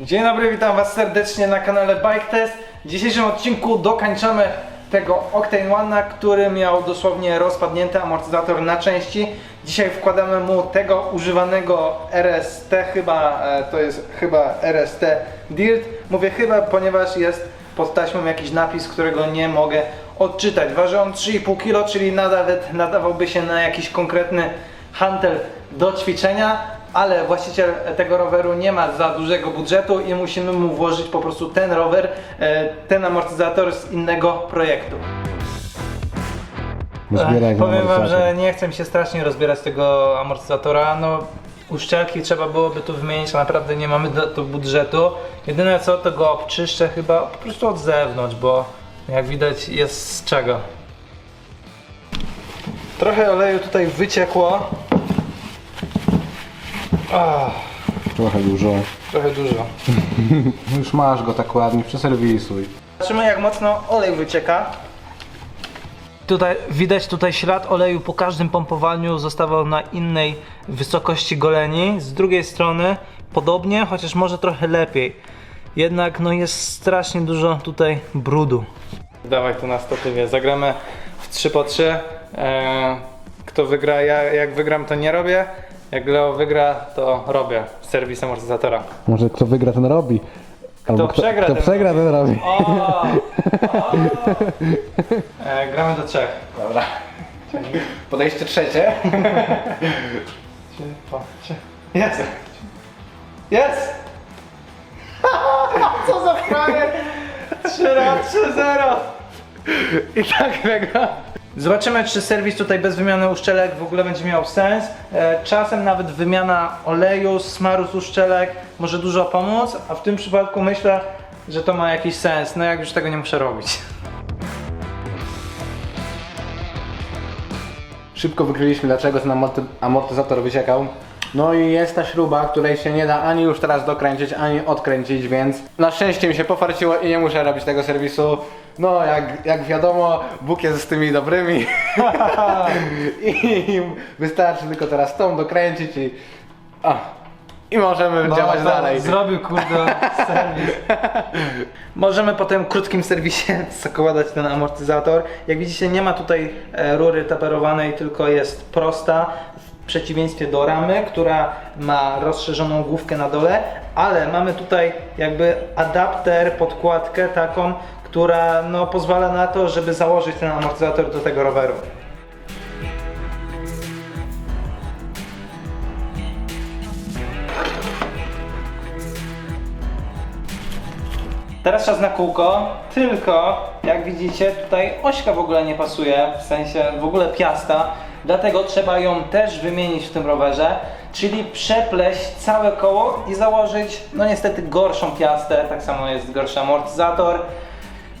Dzień dobry, witam Was serdecznie na kanale Bike Test. W dzisiejszym odcinku dokańczamy tego Octane One'a, który miał dosłownie rozpadnięty amortyzator na części. Dzisiaj wkładamy mu tego używanego RST, chyba e, to jest chyba RST Dirt. Mówię chyba, ponieważ jest pod taśmą jakiś napis, którego nie mogę odczytać. Waży on 3,5 kg, czyli nawet nadawałby się na jakiś konkretny hantel do ćwiczenia, ale właściciel tego roweru nie ma za dużego budżetu i musimy mu włożyć po prostu ten rower, e, ten amortyzator z innego projektu. Zbieraj Ech, Powiem wam, że nie chcę mi się strasznie rozbierać tego amortyzatora. No, uszczelki trzeba byłoby tu wymienić, a naprawdę nie mamy do, do budżetu. Jedyne co, to go obczyszczę chyba po prostu od zewnątrz, bo jak widać jest z czego. Trochę oleju tutaj wyciekło. Ach, Trochę dużo. trochę dużo. Już masz go tak ładnie, przeserwisuj. Zobaczymy jak mocno olej wycieka. Tutaj widać tutaj ślad oleju po każdym pompowaniu zostawał na innej wysokości goleni. Z drugiej strony podobnie, chociaż może trochę lepiej. Jednak no jest strasznie dużo tutaj brudu. Dawaj tu na statywie, zagramy w 3 po 3. Eee, kto wygra, ja jak wygram to nie robię. Jak Leo wygra to robię serwis amortyzatora. Może kto wygra, ten robi. Albo kto, przegra, kto ten przegra, ten robi. O! o. E, gramy do trzech. Dobra. Podejście trzecie. Trzy, dwa, trzy. Jest! Jest! Co za frajer! 3 3-0! I tak wygra. Zobaczymy, czy serwis tutaj bez wymiany uszczelek w ogóle będzie miał sens. E, Czasem nawet wymiana oleju, smaru z uszczelek może dużo pomóc, a w tym przypadku myślę, że to ma jakiś sens. No jak już tego nie muszę robić. Szybko wykryliśmy, dlaczego ten amorty- amortyzator wyciekał. No i jest ta śruba, której się nie da ani już teraz dokręcić, ani odkręcić, więc na szczęście mi się pofarciło i nie muszę robić tego serwisu. No, jak, jak wiadomo, Bóg jest z tymi dobrymi. I wystarczy tylko teraz tą dokręcić i... A, I możemy działać dalej. Zrobił kurde serwis. Możemy po tym krótkim serwisie zakładać ten amortyzator. Jak widzicie nie ma tutaj e, rury taperowanej, tylko jest prosta. W przeciwieństwie do ramy, która ma rozszerzoną główkę na dole, ale mamy tutaj jakby adapter, podkładkę taką, która no, pozwala na to, żeby założyć ten amortyzator do tego roweru. Teraz czas na kółko, tylko jak widzicie tutaj ośka w ogóle nie pasuje, w sensie w ogóle piasta, dlatego trzeba ją też wymienić w tym rowerze, czyli przepleść całe koło i założyć no niestety gorszą piastę, tak samo jest gorszy amortyzator,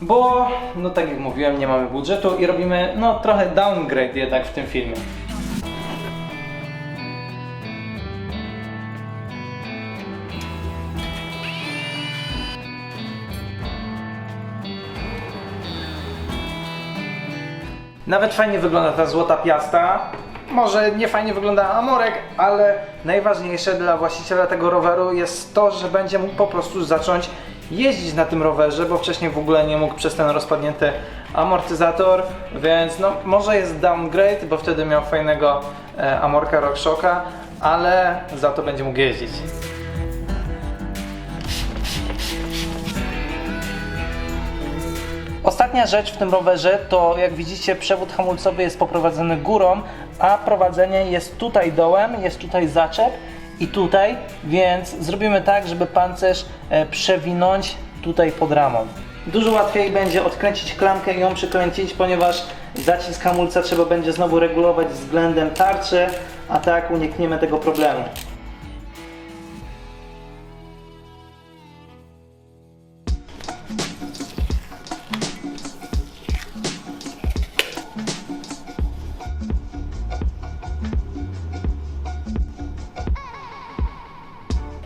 bo no tak jak mówiłem nie mamy budżetu i robimy no trochę downgrade jednak w tym filmie. Nawet fajnie wygląda ta złota piasta. Może nie fajnie wygląda amorek, ale najważniejsze dla właściciela tego roweru jest to, że będzie mógł po prostu zacząć jeździć na tym rowerze, bo wcześniej w ogóle nie mógł przez ten rozpadnięty amortyzator, więc no może jest downgrade, bo wtedy miał fajnego e, amorka RockShocka, ale za to będzie mógł jeździć. Ostatnia rzecz w tym rowerze to jak widzicie przewód hamulcowy jest poprowadzony górą, a prowadzenie jest tutaj dołem, jest tutaj zaczep i tutaj, więc zrobimy tak, żeby pancerz e, przewinąć tutaj pod ramą. Dużo łatwiej będzie odkręcić klamkę i ją przykręcić, ponieważ zacisk hamulca trzeba będzie znowu regulować względem tarczy, a tak unikniemy tego problemu.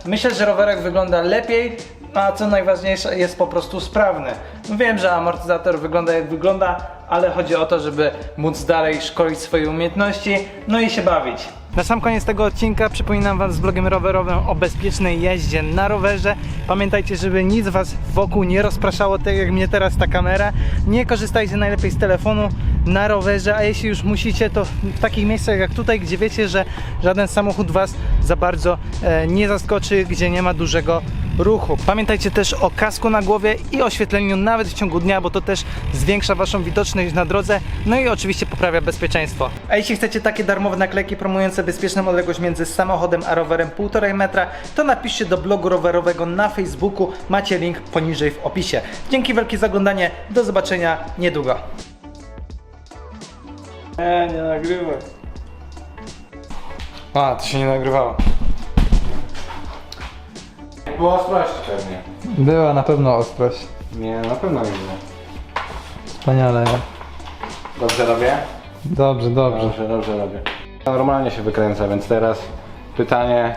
Myślę, że rowerek wygląda lepiej, a co najważniejsze jest po prostu sprawny. Wiem, że amortyzator wygląda jak wygląda, ale chodzi o to, żeby móc dalej szkolić swoje umiejętności, no i się bawić. Na sam koniec tego odcinka przypominam Wam z blogiem rowerowym o bezpiecznej jeździe na rowerze. Pamiętajcie, żeby nic Was wokół nie rozpraszało, tak jak mnie teraz ta kamera. Nie korzystajcie najlepiej z telefonu na rowerze, a jeśli już musicie, to w takich miejscach jak tutaj, gdzie wiecie, że żaden samochód Was za bardzo e, nie zaskoczy, gdzie nie ma dużego ruchu. Pamiętajcie też o kasku na głowie i oświetleniu nawet w ciągu dnia, bo to też zwiększa Waszą widoczność na drodze, no i oczywiście poprawia bezpieczeństwo. A jeśli chcecie takie darmowe naklejki promujące bezpieczną odległość między samochodem a rowerem 1,5 metra, to napiszcie do blogu rowerowego na Facebooku, macie link poniżej w opisie. Dzięki wielkie za oglądanie, do zobaczenia niedługo. Nie, nie nagrywaj. A, to się nie nagrywało. Było ostrości pewnie. Była na pewno ostrość. Nie, na pewno nie było. Wspaniale. Dobrze robię? Dobrze, dobrze. Dobrze, dobrze robię. Normalnie się wykręca, więc teraz pytanie,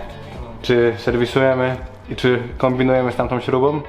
czy serwisujemy i czy kombinujemy z tamtą śrubą?